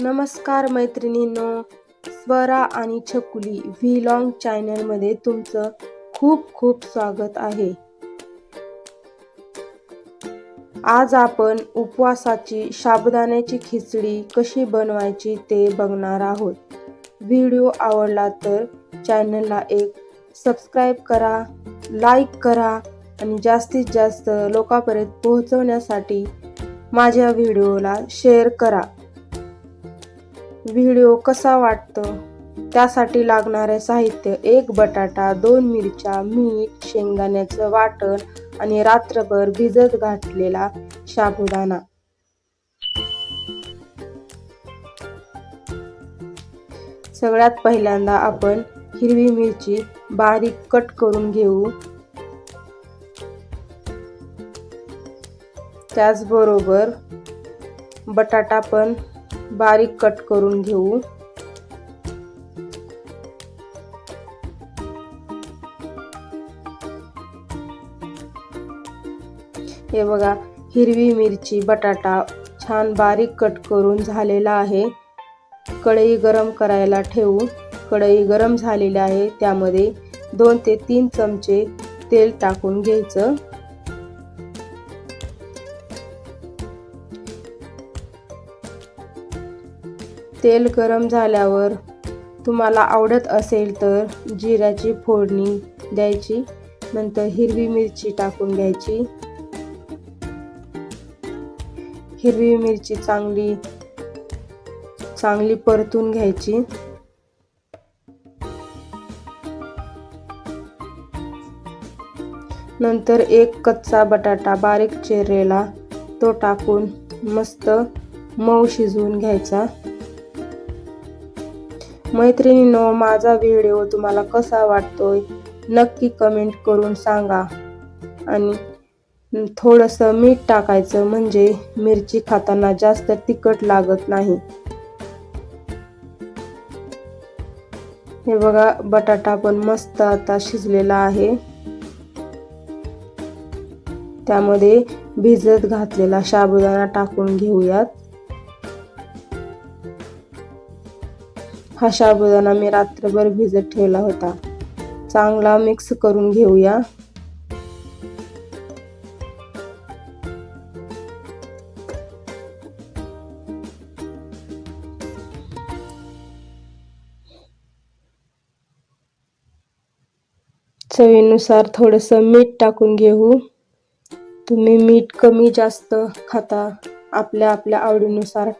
नमस्कार मैत्रिणींनो स्वरा आणि छकुली व्ही लॉंग चॅनलमध्ये तुमचं खूप खूप स्वागत आहे. आज आपण उपवासाची साबुदाण्याची खिचडी कशी बनवायची ते बघणार आहोत. व्हिडिओ आवडला तर चॅनलला एक सबस्क्राईब करा लाईक करा आणि जास्तीत जास्त लोकांपर्यंत पोहोचवण्यासाठी माझ्या व्हिडिओला शेअर करा. व्हिडिओ कसा वाटतो? त्यासाठी लागणारे साहित्य एक बटाटा दोन मिरच्या मीठ शेंगदाण्याचं वाटण आणि रात्रभर भिजत घातलेला साबुदाणा. सगळ्यात पहिल्यांदा आपण हिरवी मिरची बारीक कट करून घेऊ. त्याचबरोबर बटाटा पण बारीक कट करून घेऊ. हे बघा हिरवी मिरची बटाटा छान बारीक कट करून झालेला आहे. कढई गरम करायला ठेवू. कढई गरम झालेली आहे त्यामध्ये दोन ते तीन चमचे तेल टाकून घ्यायचं. तेल गरम झाल्यावर तुम्हाला आवडत असेल तर जिऱ्याची फोडणी द्यायची नंतर हिरवी मिरची टाकून घ्यायची. हिरवी मिरची चांगली चांगली परतून घ्यायची. नंतर एक कच्चा बटाटा बारीक चिरलेला तो टाकून मस्त मऊ शिजवून घ्यायचा. मैत्रिणींनो माझा व्हिडिओ तुम्हाला कसा वाटतोय नक्की कमेंट करून सांगा. आणि थोडंसं मीठ टाकायचं म्हणजे मिरची खाताना जास्त तिखट लागत नाही. हे बघा बटाटा पण मस्त आता शिजलेला आहे. त्यामध्ये भिजत घातलेला साबुदाणा टाकून घेऊयात. हा साबुदाणा मी रात्रभर भिजत ठेवला होता. चांगला मिक्स करून घेऊया. चवीनुसार थोडंसं मीठ टाकून घेऊ. तुम्ही मीठ कमी जास्त खाता. आपल्या आपल्या आवडीनुसार